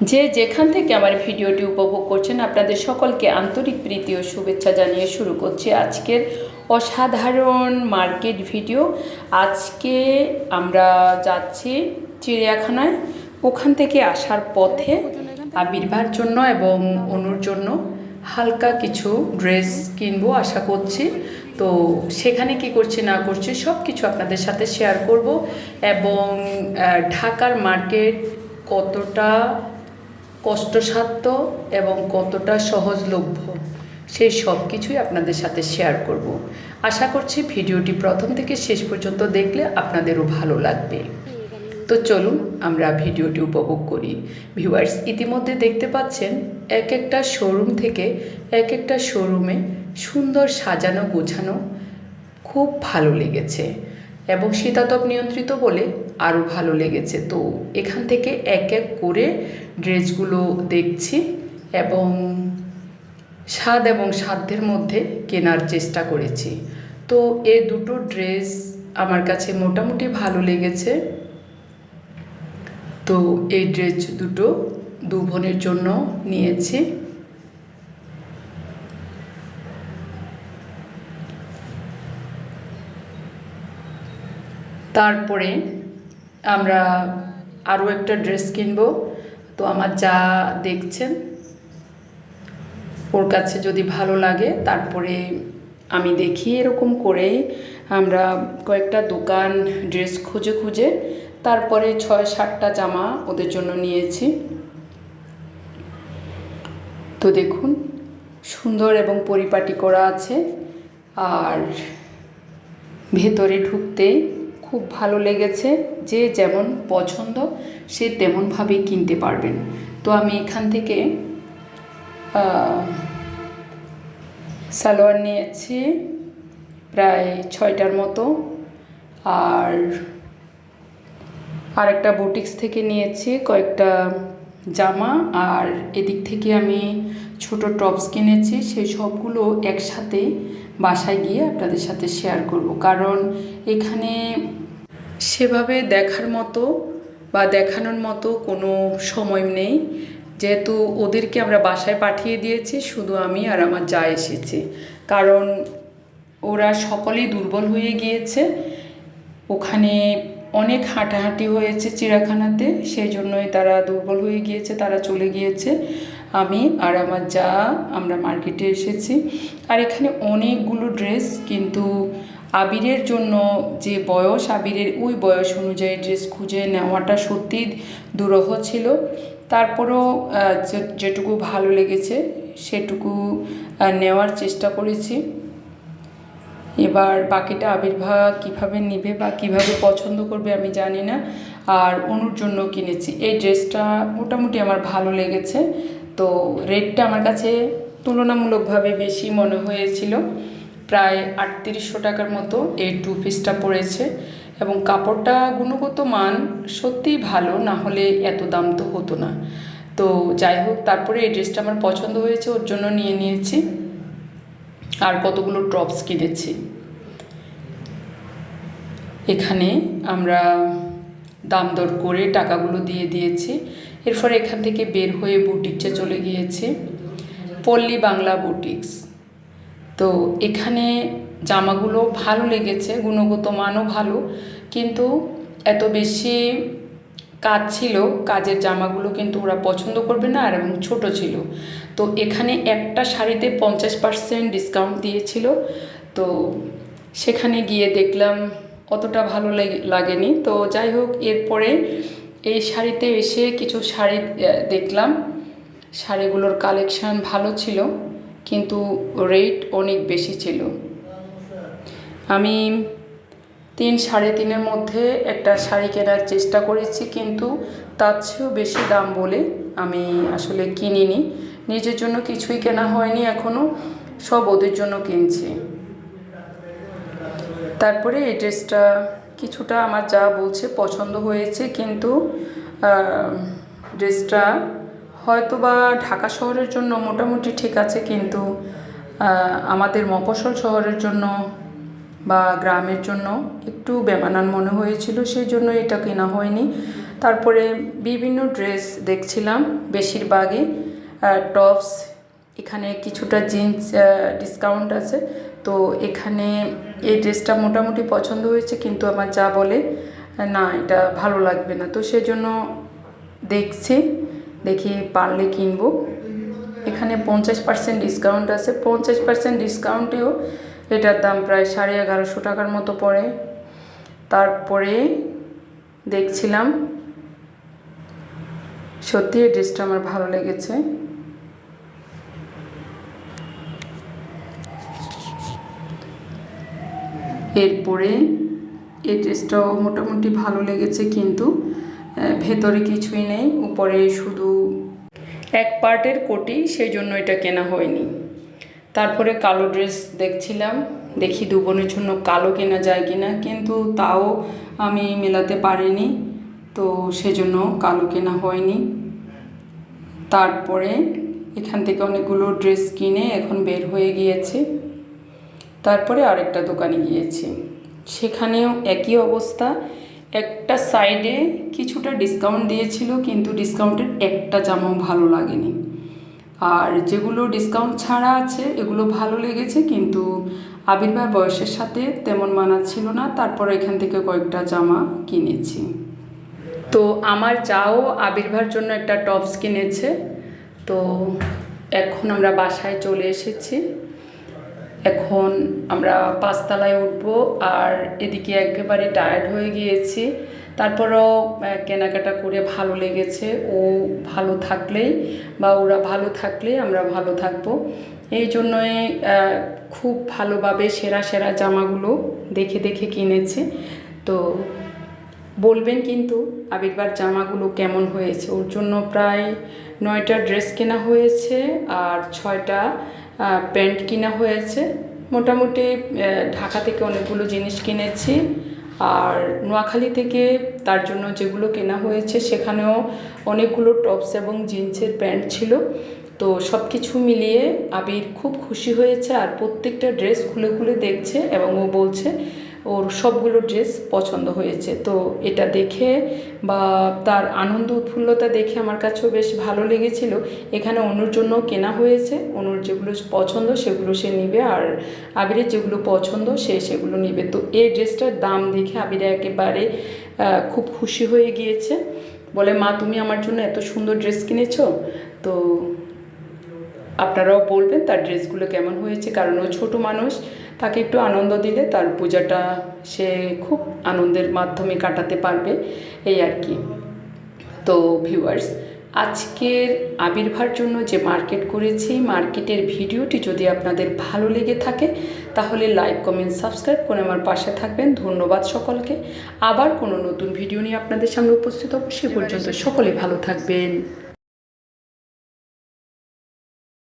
যে যেখান থেকে আমার ভিডিওটি উপভোগ করছেন, আপনাদের সকলকে আন্তরিক প্রীতি ও শুভেচ্ছা জানিয়ে শুরু করছি আজকের অসাধারণ মার্কেট ভিডিও। আজকে আমরা যাচ্ছি চিড়িয়াখানায়। ওখান থেকে আসার পথে আবির্ভার জন্য এবং অনুর জন্য হালকা কিছু ড্রেস কিনবো আশা করছি। তো সেখানে কি করছি, না করছি সব কিছু আপনাদের সাথে শেয়ার করব। এবং ঢাকার মার্কেট কতটা কষ্টসাধ্য এবং কতটা সহজলভ্য, সেই সব কিছুই আপনাদের সাথে শেয়ার করব। আশা করছি ভিডিওটি প্রথম থেকে শেষ পর্যন্ত দেখলে আপনাদেরও ভালো লাগবে। তো চলুন আমরা ভিডিওটি উপভোগ করি। ভিউয়ার্স, ইতিমধ্যে দেখতে পাচ্ছেন, এক একটা শোরুম থেকে এক একটা শোরুমে সুন্দর সাজানো, গোছানো খুব ভালো লেগেছে। এবং শীতাতপ নিয়ন্ত্রিত বলে আরও ভালো লেগেছে। তো এখান থেকে এক এক করে ড্রেসগুলো দেখছি এবং স্বাদ এবং সাধ্যের মধ্যে কেনার চেষ্টা করেছি। তো এ দুটো ড্রেস আমার কাছে মোটামুটি ভালো লেগেছে। তো এই ড্রেস দুটো দু বোনের জন্য নিয়েছি। তারপরে আমরা আরও একটা ড্রেস কিনবো। তো আমার যা দেখছেন, ওর কাছে যদি ভালো লাগে, তারপরে আমি দেখি এরকম করে আমরা কয়েকটা দোকান ড্রেস খুঁজে খুঁজে, তারপরে ছয় সাতটা জামা ওদের জন্য নিয়েছি। তো দেখুন, সুন্দর এবং পরিপাটি করা আছে। আর ভেতরে ঢুকতে খুব ভালো লেগেছে, যে যেমন পছন্দ, সে তেমনভাবেই কিনতে পারবেন। তো আমি এখান থেকে সালোয়ার নিয়েছি প্রায় ছয়টার মতো। আর আরেকটা বুটিক্স থেকে নিয়েছি কয়েকটা জামা। আর এদিক থেকে আমি ছোট টপস কিনেছি, সেই সবগুলো একসাথে বাসায় গিয়ে আপনাদের সাথে শেয়ার করব। কারণ এখানে সেভাবে দেখার মতো বা দেখানোর মতো কোনো সময় নেই। যেহেতু ওদেরকে আমরা বাসায় পাঠিয়ে দিয়েছি, শুধু আমি আর আমার যা এসেছি। কারণ ওরা সকলেই দুর্বল হয়ে গিয়েছে। ওখানে অনেক হাঁটাহাঁটি হয়েছে চিড়িয়াখানাতে, সেই জন্যই তারা দুর্বল হয়ে গিয়েছে, তারা চলে গিয়েছে। আমি আর আমার যা, আমরা মার্কেটে এসেছি। আর এখানে অনেকগুলো ড্রেস, কিন্তু আবিরের জন্য যে বয়স, আবিরের ওই বয়স অনুযায়ী ড্রেস খুঁজে নেওয়াটা সত্যি দুরূহ ছিল। তারপরেও যেটুকু ভালো লেগেছে সেটুকু নেওয়ার চেষ্টা করেছি। এবার বাকিটা আবির্ভাব কীভাবে নিবে বা কীভাবে পছন্দ করবে আমি জানি না। আর অনুর জন্য কিনেছি। এই ড্রেসটা মোটামুটি আমার ভালো লেগেছে। তো রেটটা আমার কাছে তুলনামূলকভাবে বেশি মনে হয়েছিল। প্রায় আটত্রিশশো টাকার মতো এই টু পিসটা পড়েছে এবং কাপড়টা গুণগত মান সত্যিই ভালো, না হলে এত দাম তো হতো না। তো যাই হোক, তারপরে এই ড্রেসটা আমার পছন্দ হয়েছে, ওর জন্য নিয়ে নিয়েছি। আর কতগুলো টপস কিনেছি। এখানে আমরা দাম দর করে টাকাগুলো দিয়ে দিয়েছি। এরপর এখান থেকে বের হয়ে বুটিক্সে চলে গিয়েছি। পল্লী বাংলা বুটিক্স তো এখানে জামাগুলো ভালো লেগেছে, গুণগত মানও ভালো, কিন্তু এত বেশি কাজ ছিল, কাজের জামাগুলো কিন্তু ওরা পছন্দ করবে না আর এবং ছোট ছিল। তো এখানে একটা শাড়িতে পঞ্চাশ পার্সেন্ট ডিসকাউন্ট দিয়েছিল। তো সেখানে গিয়ে দেখলাম অতটা ভালো লেগে- লাগেনি। তো যাই হোক, এরপরে এই শাড়িতে এসে কিছু শাড়ি দেখলাম। শাড়িগুলোর কালেকশান ভালো ছিল। কিন্তু রেট অনেক বেশি ছিল। আমি তিন সাড়ে তিনের মধ্যে একটা শাড়ি কেনার চেষ্টা করেছি কিন্তু তার চেয়েও বেশি দাম বলে আমি আসলে কিনিনি। নিজের জন্য কিছুই কেনা হয়নি এখনও সব ওদের জন্য কিনছি। তারপরে এই ড্রেসটা কিছুটা আমার যা বলছে পছন্দ হয়েছে কিন্তু ড্রেসটা হয়তো বা ঢাকা শহরের জন্য মোটামুটি ঠিক আছে, কিন্তু আমাদের মফস্বল শহরের জন্য বা গ্রামের জন্য একটু বেমানান মনে হয়েছিল, সেই জন্য এটা কেনা হয়নি। তারপরে বিভিন্ন ড্রেস দেখছিলাম বেশিরভাগই টপস, এখানে কিছুটা জিন্স ডিসকাউন্ট আছে। তো এখানে এই ড্রেসটা মোটামুটি পছন্দ হয়েছে, কিন্তু আমার যা বলে, না, এটা ভালো লাগবে না। তো সেজন্য দেখছি। দেখি পারলে কিনবো। এখানে পঞ্চাশ পার্সেন্ট ডিসকাউন্ট আছে। পঞ্চাশ পার্সেন্ট ডিসকাউন্টেও এটার দাম প্রায় সাড়ে এগারোশো টাকার মতো পড়ে। তারপরে দেখছিলাম, সত্যি এই ড্রেসটা আমার ভালো লেগেছে। এরপরে এই ড্রেসটাও মোটামুটি ভালো লেগেছে কিন্তু ভেতরে কিছুই নেই, উপরে শুধু এক পার্টের কোটি, সেই জন্য এটা কেনা হয়নি। তারপরে কালো ড্রেস দেখছিলাম, দেখি দু বোনের জন্য কালো কেনা যায় কিনা, কিন্তু তাও আমি মেলাতে পারিনি, তো সেজন্য কালো কেনা হয়নি। তারপরে এখান থেকে অনেকগুলো ড্রেস কিনে এখন বের হয়ে গিয়েছে। তারপরে আরেকটা দোকানে গিয়েছি। সেখানেও একই অবস্থা একটা সাইডে কিছুটা ডিসকাউন্ট দিয়েছিল, কিন্তু ডিসকাউন্টের একটা জামাও ভালো লাগেনি। আর যেগুলো ডিসকাউন্ট ছাড়া আছে, এগুলো ভালো লেগেছে, কিন্তু আবির্ভাব বয়সের সাথে তেমন মানাচ্ছিল না। তারপর এখান থেকে কয়েকটা জামা কিনেছি। তো আমার যাও আবির্ভার জন্য একটা টপস কিনেছে। তো এখন আমরা বাসায় চলে এসেছি। এখন আমরা পাঁচতলায় উঠবো আর এদিকে একেবারে টায়ার্ড হয়ে গিয়েছি। তারপরও কেনাকাটা করে ভালো লেগেছে। ও ভালো থাকলেই বা ওরা ভালো থাকলে আমরা ভালো থাকব। এই জন্যই খুব ভালোভাবে সেরা সেরা জামাগুলো দেখে দেখে কিনেছে। তো বলবেন কিন্তু আবির্বার জামাগুলো কেমন হয়েছে? ওর জন্য প্রায় নয়টা ড্রেস কেনা হয়েছে আর ছয়টা প্যান্ট কিনা হয়েছে। মোটামুটি ঢাকা থেকে অনেকগুলো জিনিস কিনেছি। আর নোয়াখালী থেকে তার জন্য যেগুলো কেনা হয়েছে, সেখানেও অনেকগুলো টপস এবং জিন্সের প্যান্ট ছিল। তো সব কিছু মিলিয়ে আবির খুব খুশি হয়েছে। আর প্রত্যেকটা ড্রেস খুলে খুলে দেখছে এবং ও বলছে ওর সবগুলো ড্রেস পছন্দ হয়েছে। তো এটা দেখে বা তার আনন্দ উৎফুল্লতা দেখে আমার কাছেও বেশ ভালো লেগেছিল। এখানে অনুর জন্য কেনা হয়েছে। অনুর যেগুলো পছন্দ সেগুলো সে নিবে আর আবিরের যেগুলো পছন্দ সে সেগুলো নিবে। তো এই ড্রেসটার দাম দেখে আবিরে একেবারে খুব খুশি হয়ে গিয়েছে। বলে, মা, তুমি আমার জন্য এত সুন্দর ড্রেস কিনেছো? তো আপনারাও বলবেন তার ড্রেসগুলো কেমন হয়েছে, কারণ ও ছোটো মানুষ, তাকে একটু আনন্দ দিলে তার পূজাটা সে খুব আনন্দের মাধ্যমে কাটাতে পারবে, এই আর কি। তো ভিউয়ার্স আজকের আবির্ভার জন্য যে মার্কেট করেছি মার্কেটের ভিডিওটি যদি আপনাদের ভালো লেগে থাকে, তাহলে লাইক কমেন্ট সাবস্ক্রাইব করে আমার পাশে থাকবেন। ধন্যবাদ সকলকে। আবার কোনো নতুন ভিডিও নিয়ে আপনাদের সামনে উপস্থিত হব, সে পর্যন্ত সকলে ভালো থাকবেন।